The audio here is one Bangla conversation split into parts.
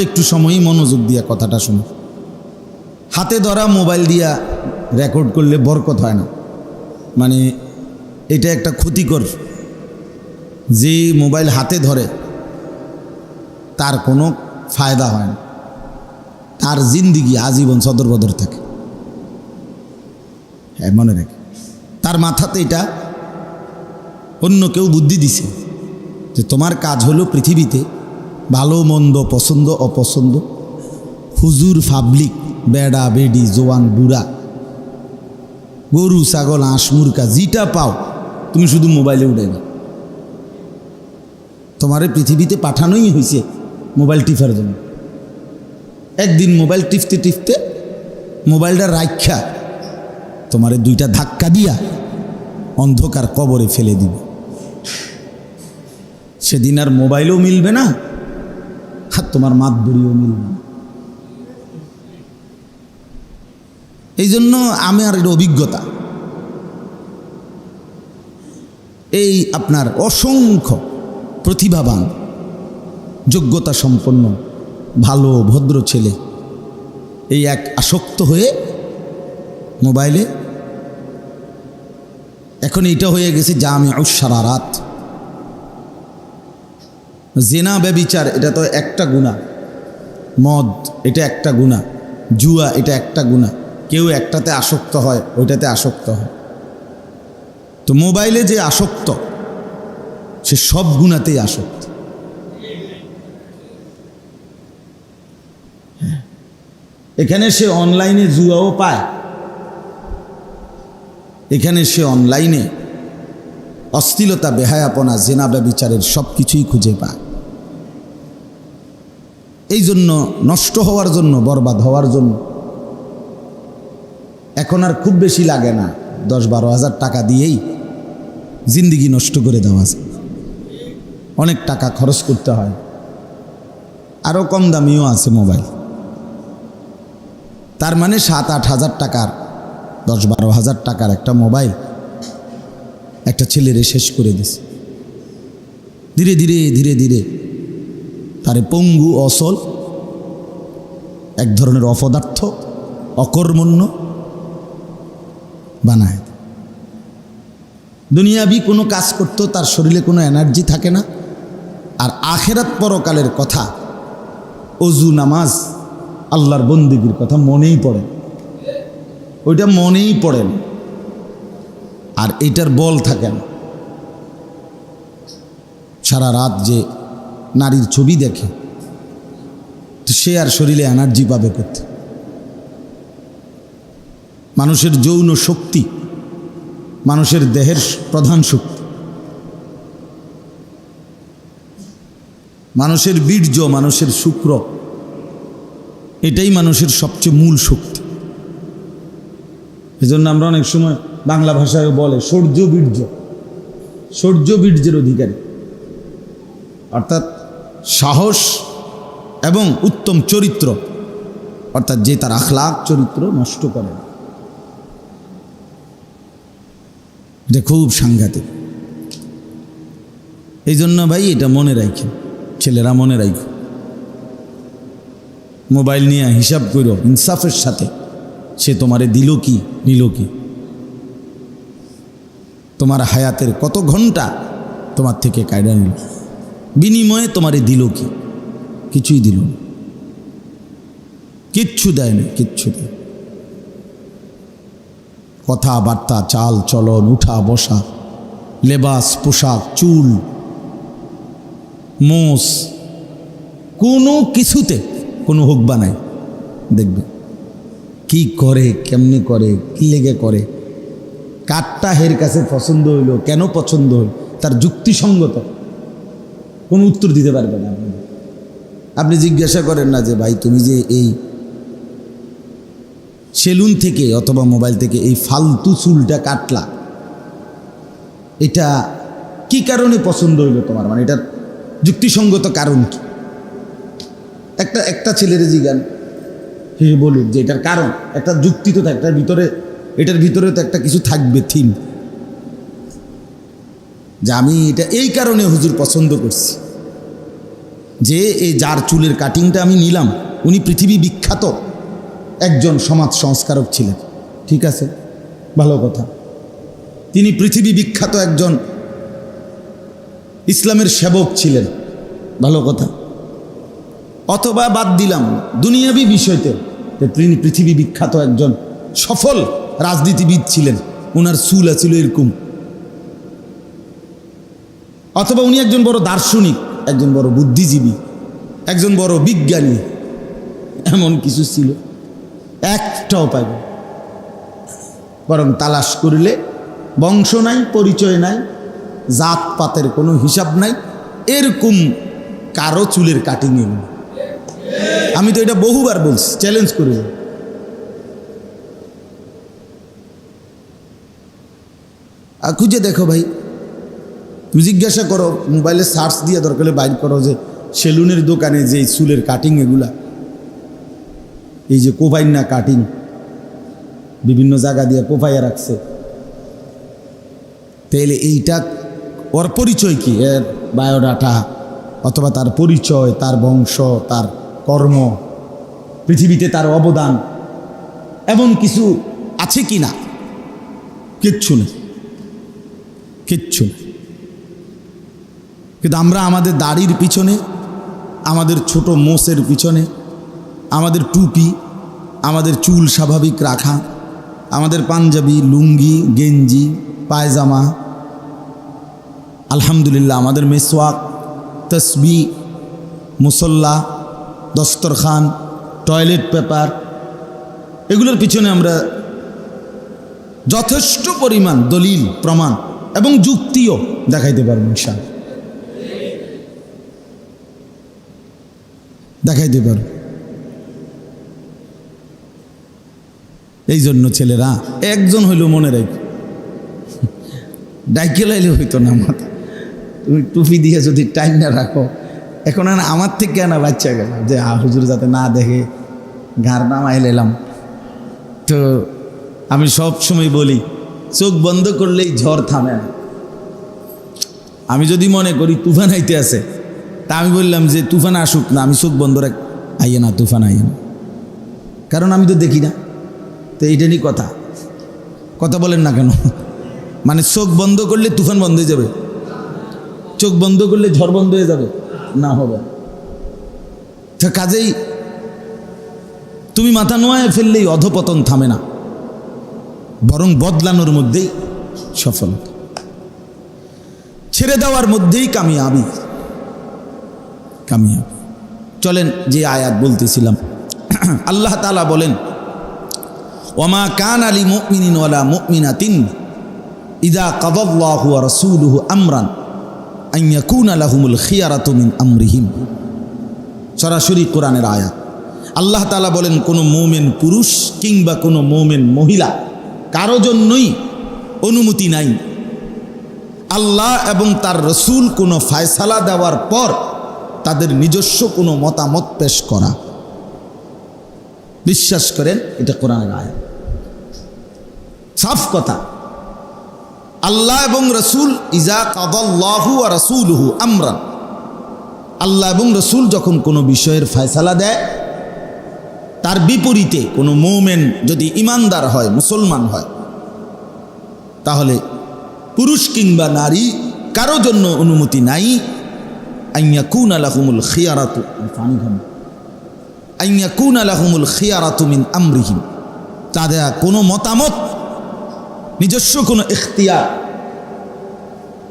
একটু সময়ই মনোযোগ দিয়া কথাটা শুনো হাতে ধরা মোবাইল দিয়া রেকর্ড করলে বরকত হয় না। মানে এটা একটা ক্ষতিকর। যে মোবাইল হাতে ধরে, তার কোনো ফায়দা হয় না। তার জিন্দিগি আজীবন সদর বদর থাকে। হ্যাঁ মনে রাখে। তার মাথাতে এটা অন্য কেউ বুদ্ধি দিছে যে তোমার কাজ হলো পৃথিবীতে ভালো, মন্দ, পছন্দ, অপছন্দ। হুজুর, পাবলিক, বেড়া, বেডি, জোয়ান, বুড়া। গরু, ছাগল, হাঁস মুরকা যেটা পাও, তুমি শুধু মোবাইলে উঠাইবে তোমার পৃথিবীতে পাঠানোই হয়েছে মোবাইল টিপার জন্য। একদিন মোবাইল টিপতে টিপতে মোবাইলটা রাখা তোমারে দুইটা ধাক্কা দিয়া অন্ধকার কবরে ফেলে দিবে। সেদিন আর মোবাইলও মিলবে না। তোমার মাত বুড়িও মিলবে এই জন্য আমার এটা অভিজ্ঞতা। এই আপনার অসংখ্য প্রতিভাবান, যোগ্যতা সম্পন্ন, ভালো, ভদ্র ছেলে, এই এক আসক্ত হয়ে মোবাইলে, এখন এইটা হয়ে গেছে জামে সারা রাত জেনা, ব্যবিচার, এটা তো একটা গুণা। মদ, এটা একটা গুণা। জুয়া, এটা একটা গুণা। কেউ একটাতে আসক্ত হয়, ওইটাতে আসক্ত হয়। তো মোবাইলে যে আসক্ত, সে সব গুণাতেই আসক্ত। এখানে সে অনলাইনে জুয়াও পায়। এখানে সে অনলাইনে অস্থিলতা বেহায়াপনা, জেনা, ব্যবিচারের সব কিছুই খুঁজে পায়। এই জন্য নষ্ট হওয়ার জন্য, বরবাদ হওয়ার জন্য এখন আর খুব বেশি লাগে না। দশ বারো হাজার টাকা দিয়েই জিন্দিগি নষ্ট করে দেওয়া যায়। অনেক টাকা খরচ করতে হয়। আরও কম দামিও আছে মোবাইল। তার মানে সাত আট হাজার টাকার, দশ বারো হাজার টাকার একটা মোবাইল একটা ছেলেরে শেষ করে দিছে। ধীরে ধীরে ধীরে ধীরে তারে পঙ্গু অসল, এক ধরনের অপদার্থ, অকর্মণ্য বানায়। দুনিয়াবি কোনো কাজ করতেও তার শরীরে কোনো এনার্জি থাকে না। আর আখেরাত পরকালের কথা, অজু, নামাজ, আল্লাহর বন্দিগির কথা মনেই পড়ে ওইটা মনেই পড়ে না। আর এটার বল থাকে না। সারা রাত যে নারীর ছবি দেখে, তো সে আর শরীরে এনার্জি পাবে করতে মানুষের যৌন শক্তি, মানুষের দেহের প্রধান শক্তি। মানুষের বীর্য, মানুষের শুক্র, এটাই মানুষের সবচেয়ে মূল শক্তি। এজন্য আমরা অনেক সময় বাংলা ভাষায় বলে সৌর্য বীর্য। সৌর্য বীর্যের অধিকারী। অর্থাৎ সাহস এবং উত্তম চরিত্র, অর্থাৎ যে তার আখলাক চরিত্র নষ্ট করে এটা খুব সাংঘাতিক। এই জন্য ভাই এটা মনে রাখেন ছেলেরা মনে রাখো। মোবাইল নিয়ে হিসাব করো, ইনসাফের সাথে। সে তোমারে দিল কি, নিল কি? তোমার হায়াতের কত ঘণ্টা তোমার থেকে কায়দা নিল? বিনিময়ে তোমারে দিল কি? কিছুই দিল না। কিচ্ছু দেয় না, কিচ্ছু দেয় কথাবার্তা, চাল চলন, উঠা বসা, লেবাস, পোশাক, চুল, মোষ, কোনো কিছুতে কোনো হোক বানায় দেখবে কি করে, কেমনি করে, কি লেগে করে। কারটা হের কাছে পছন্দ হইল, কেন পছন্দ হইল, তার যুক্তিসঙ্গত। কোনো উত্তর দিতে পারবে না আপনি। আপনি জিজ্ঞাসা করেন না যে, ভাই, তুমি যে এই সেলুন থেকে অথবা মোবাইল থেকে এই ফালতু চুলটা কাটলা, এটা কি কারণে পছন্দ হইল তোমার? মানে এটার যুক্তিসঙ্গত কারণ কি? একটা একটা ছেলের জিগান হে বলুক যে, এটার কারণ, একটা যুক্তি তো থাকে ভিতরে, এটার ভিতরে তো একটা কিছু থাকবে, থিম। যে আমি এটা এই কারণে হুজুর পছন্দ করছি। যে এই যার চুলের কাটিংটা আমি নিলাম, উনি পৃথিবী বিখ্যাত, একজন সমাজ সংস্কারক ছিলেন। ঠিক আছে? ভালো কথা। তিনি পৃথিবী বিখ্যাত একজন ইসলামের সেবক ছিলেন। ভালো কথা। অথবা বাদ দিলাম, দুনিয়াবি বিষয়তে তিনি পৃথিবী বিখ্যাত একজন সফল রাজনীতিবিদ ছিলেন। ওনার চুল আছিল এরকম। অথবা উনি একজন বড় দার্শনিক, একজন বড় বুদ্ধিজীবী, একজন বড় বিজ্ঞানী, এমন কিছু ছিল। একটাও পাইব বরং তালাশ করিলে বংশ নাই, পরিচয় নাই জাত পাতের কোনো হিসাব নাই, এরকম কারও চুলের কাটিং এগুলো আমি তো এটা বহুবার বলছি চ্যালেঞ্জ করে খুঁজে দেখো ভাই তুমি জিজ্ঞাসা করো, মোবাইলে সার্চ দিয়ে দরকার বাইর করো যে সেলুনের দোকানে যে চুলের কাটিং এগুলা। এই যে কোভাইন না কাটিং বিভিন্ন জায়গা দিয়ে কোপাইয়া রাখছে। তাহলে এইটা, ওর পরিচয় কি? এর বায়োডাটা অথবা তার পরিচয়, তার বংশ, তার কর্ম, পৃথিবীতে তার অবদান, এমন কিছু আছে কি না কিচ্ছু নেই। কিচ্ছু নেই। কিন্তু আমরা আমাদের দাড়ির পিছনে, আমাদের ছোট মোষের পিছনে, আমাদের টুপি, আমাদের চুল স্বাভাবিক রাখা, আমাদের পাঞ্জাবি, লুঙ্গি, গেঞ্জি, পায়জামা, আলহামদুলিল্লাহ আমাদের মেসওয়াক, তসবি, মুসল্লা, দস্তরখান, টয়লেট পেপার, এগুলোর পিছনে আমরা যথেষ্ট পরিমাণ দলিল, প্রমাণ এবং যুক্তিও দেখাইতে পারব ইনশাল দেখাইতে পারব এই জন্য ছেলেরা একজন হইল মনে রাখ। ডাইকে লাইলে হইতো না মাথা। তুমি টুপি দিয়ে যদি টাইম না রাখো, এখন আর আমার থেকে না বাচ্চা গেল। যে হুজুর যাতে না দেখে ঘাড় নামাই এলাম তো আমি সব সময় বলি, চোখ বন্ধ করলেই ঝড় থামে না। আমি যদি মনে করি তুফান আইতে আছে তা আমি বললাম যে তুফান আসুক না, আমি চোখ বন্ধ রাখ আইয়ে না, তুফান আইয়ে না। কারণ আমি তো দেখি না। তো এইটা নিয়ে কথা। কথা বলেন না কেন? মানে চোখ বন্ধ করলে তুফান বন্ধ হয়ে যাবে। চোখ বন্ধ করলে ঝড় বন্ধ হয়ে যাবে। না হবে। তা কাজেই তুমি মাথা নোয়ায় ফেললেই অধপতন থামে না। বরং বদলানোর মধ্যেই সফলতা। ছেড়ে দেওয়ার মধ্যেই কামিয়াবি। কামিয়াবি। চলেন যে আয়াত বলতেছিলাম। আল্লাহ তালা বলেন, ওমা কান আলী মুমিনিন ওয়ালা মুমিনাতিন ইদা কাদাল্লাহু ওয়া রাসূলুহু আমরান আন ইয়াকুনা লাহুমুল খিয়ারাতু আমরিহিম। সরাসরি কোরআনের আয়াত। আল্লাহ তালা বলেন, কোনো মুমিন পুরুষ কিংবা কোনো মুমিন মহিলা কারও জন্যই অনুমতি নাই। আল্লাহ এবং তার রসুল কোনো ফায়সালা দেওয়ার পর তাদের নিজস্ব কোনো মতামত পেশ করা। বিশ্বাস করেন, এটা কোরআনের আয়াত। সাফ কথা। আল্লাহ এবং রসুল, ইজা কাদাল্লাহু আর রসুলহু আমরান। আল্লাহ এবং রসুল যখন কোনো বিষয়ের ফয়সালা দেয়, তার বিপরীতে কোনো মৌমেন যদি ইমানদার হয়, মুসলমান হয়, তাহলে পুরুষ কিংবা নারী কারও জন্য অনুমতি নাই আইয়া কুন আলাহুমুল খিয়ারাতু পানি খান আইয়া কুন আলাহুমুল খিয়ারাতু মিন আমরিহিম তাদের কোনো মতামত, নিজস্ব কোনো এখতিয়ার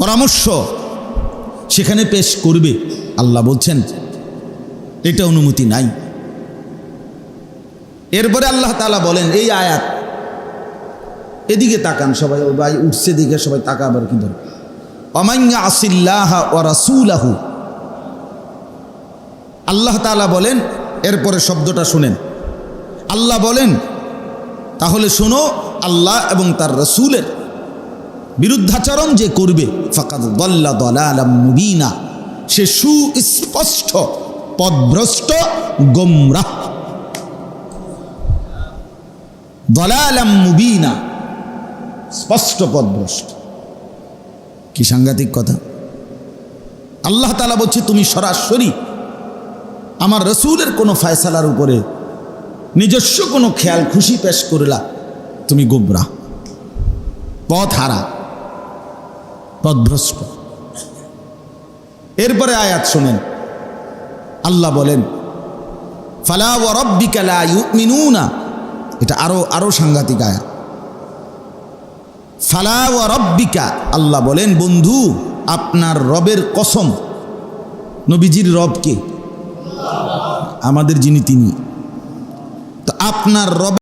পরামর্শ সেখানে পেশ করবে। আল্লাহ বলছেন, এটা অনুমতি নাই। এরপরে আল্লাহ তালা বলেন, এই আয়াত, এদিকে তাকান সবাই ভাই উঠছে দিকে সবাই তাকাবার কি ধর অমাইয়া আসিল্লাহ ও রাসুলাহু আল্লাহ তালা বলেন এরপরে শব্দটা শুনেন। আল্লাহ বলেন, তাহলে শোনো, আল্লাহ এবং তার রসুলের বিরুদ্ধাচরণ যে করবে মুবিনা। সে সুস্পষ্ট, পদভ্রষ্ট গোমরাহ দলালাম মুবিনা, স্পষ্ট পদভ্রষ্ট। কি সাংঘাতিক কথা। আল্লাহ তালা বলছে, তুমি সরাসরি আমার রসুলের কোনো ফয়সালার উপরে নিজস্ব কোনো খেয়াল খুশি পেশ করলা। তুমি গোবরা পথ হারা পথভ্রষ্ট এরপরে আয়াত শোনেন। আল্লাহ বলেন, ফালা ও রব্বিকা লা ইউমিনুনা। এটা আরও আরও সাংঘাতিক আয়াত। ফালা ও আল্লাহ বলেন, বন্ধু, আপনার রবের কসম, নবীজির রবকে আমাদের যিনি তিনি। তো আপনার রব